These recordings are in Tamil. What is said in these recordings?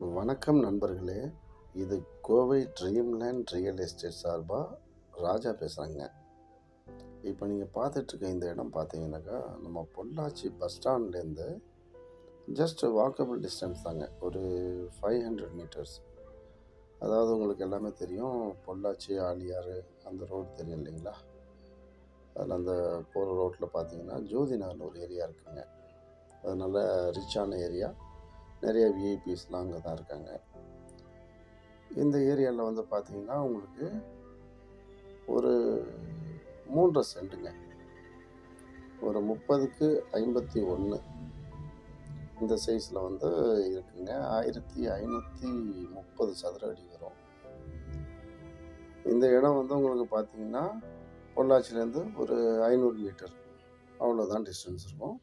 வணக்கம் நண்பர்களே. இது கோவை ட்ரீம்லேண்ட் ரியல் எஸ்டேட் சார்பாக ராஜா பேசுகிறேங்க இப்போ நீங்கள் பார்த்துட்ருக்க இந்த இடம் பார்த்தீங்கன்னாக்கா நம்ம பொள்ளாச்சி பஸ் ஸ்டாண்ட்லேருந்து ஜஸ்ட் வாக்கபிள் டிஸ்டன்ஸ் தாங்க. ஒரு ஃபைவ் ஹண்ட்ரட் மீட்டர்ஸ் அதாவது உங்களுக்கு எல்லாமே தெரியும் பொள்ளாச்சி ஆலியாறு அந்த ரோடு தெரியும் இல்லைங்களா? அதில் அந்த போகிற ரோட்டில் பார்த்தீங்கன்னா ஜோதிநகர்னு ஒரு ஏரியா இருக்குங்க. அது நல்ல ரிச்சான ஏரியா நிறைய விஐபிஸ்லாம் அங்கே தான் இருக்காங்க. இந்த ஏரியாவில் வந்து பார்த்தீங்கன்னா உங்களுக்கு ஒரு மூன்றரை சென்ட்டுங்க. ஒரு முப்பதுக்கு ஐம்பத்தி ஒன்று இந்த சைஸில் வந்து இருக்குங்க. ஆயிரத்தி ஐநூற்றி முப்பது சதுர அடி வரும். இந்த இடம் வந்து உங்களுக்கு பார்த்தீங்கன்னா பொள்ளாச்சிலேருந்து ஒரு ஐநூறு மீட்டர். அவ்வளோதான் டிஸ்டன்ஸ் இருக்கும்.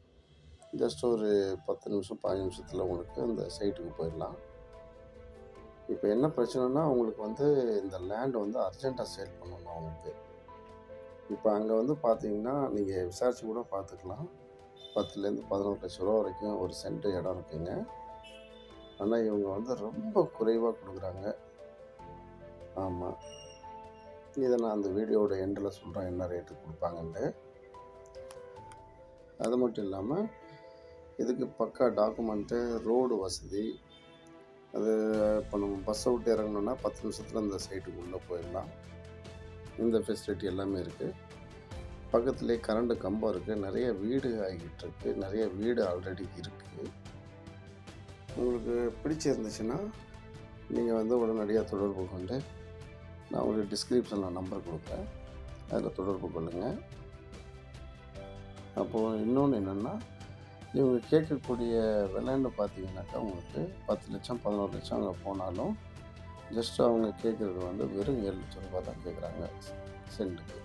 ஜஸ்ட் ஒரு பத்து நிமிஷம் பதினஞ்சு நிமிஷத்தில் உங்களுக்கு அந்த சைட்டுக்கு போயிடலாம். இப்போ என்ன பிரச்சனைனா உங்களுக்கு வந்து இந்த லேண்ட் வந்து அர்ஜென்ட்டாக சேல் பண்ணணும் அவங்களுக்கு. இப்போ அங்கே வந்து பார்த்தீங்கன்னா நீங்கள் விசாரித்து கூட பார்த்துக்கலாம் பத்துலேருந்து பதினோரு லட்ச ரூபா வரைக்கும் ஒரு சென்ட் இடம் இருக்குங்க. ஆனால் இவங்க வந்து ரொம்ப குறைவாக கொடுக்குறாங்க. ஆமாம் இதை நான் அந்த வீடியோவோட எண்டில் சொல்கிறேன் என்ன ரேட்டுக்கு கொடுப்பாங்கன்ட்டு. அது மட்டும் இல்லாமல் இதுக்கு பக்கா டாக்குமெண்ட்டு ரோடு வசதி அது இப்போ நம்ம பஸ்ஸை விட்டு இறங்கணுன்னா பத்து நிமிஷத்தில் இந்த சைட்டுக்கு உள்ளே போயிடலாம். இந்த ஃபெசிலிட்டி எல்லாமே இருக்குது பக்கத்துலேயே கரண்ட் கம்பம் இருக்குது நிறைய வீடு ஆகிட்டு இருக்கு. நிறைய வீடு ஆல்ரெடி இருக்குது உங்களுக்கு பிடிச்சிருந்துச்சுன்னா நீங்கள் வந்து உடனடியாக தொடர்பு கொண்டு நான் உங்களுக்கு டிஸ்கிரிப்ஷனில் நம்பர் கொடுக்குறேன். அதில் தொடர்பு கொள்ளுங்கள் அப்போது இன்னொன்று என்னென்னா இவங்க கேட்கக்கூடிய விலைன்னு பார்த்தீங்கன்னாக்கா உங்களுக்கு பத்து லட்சம் பதினோரு லட்சம் அங்கே போனாலும் ஜஸ்ட் அவங்க கேட்குறது வந்து வெறும் ஏழு லட்ச ரூபாய் தான் கேட்குறாங்க சென்ட்டுக்கு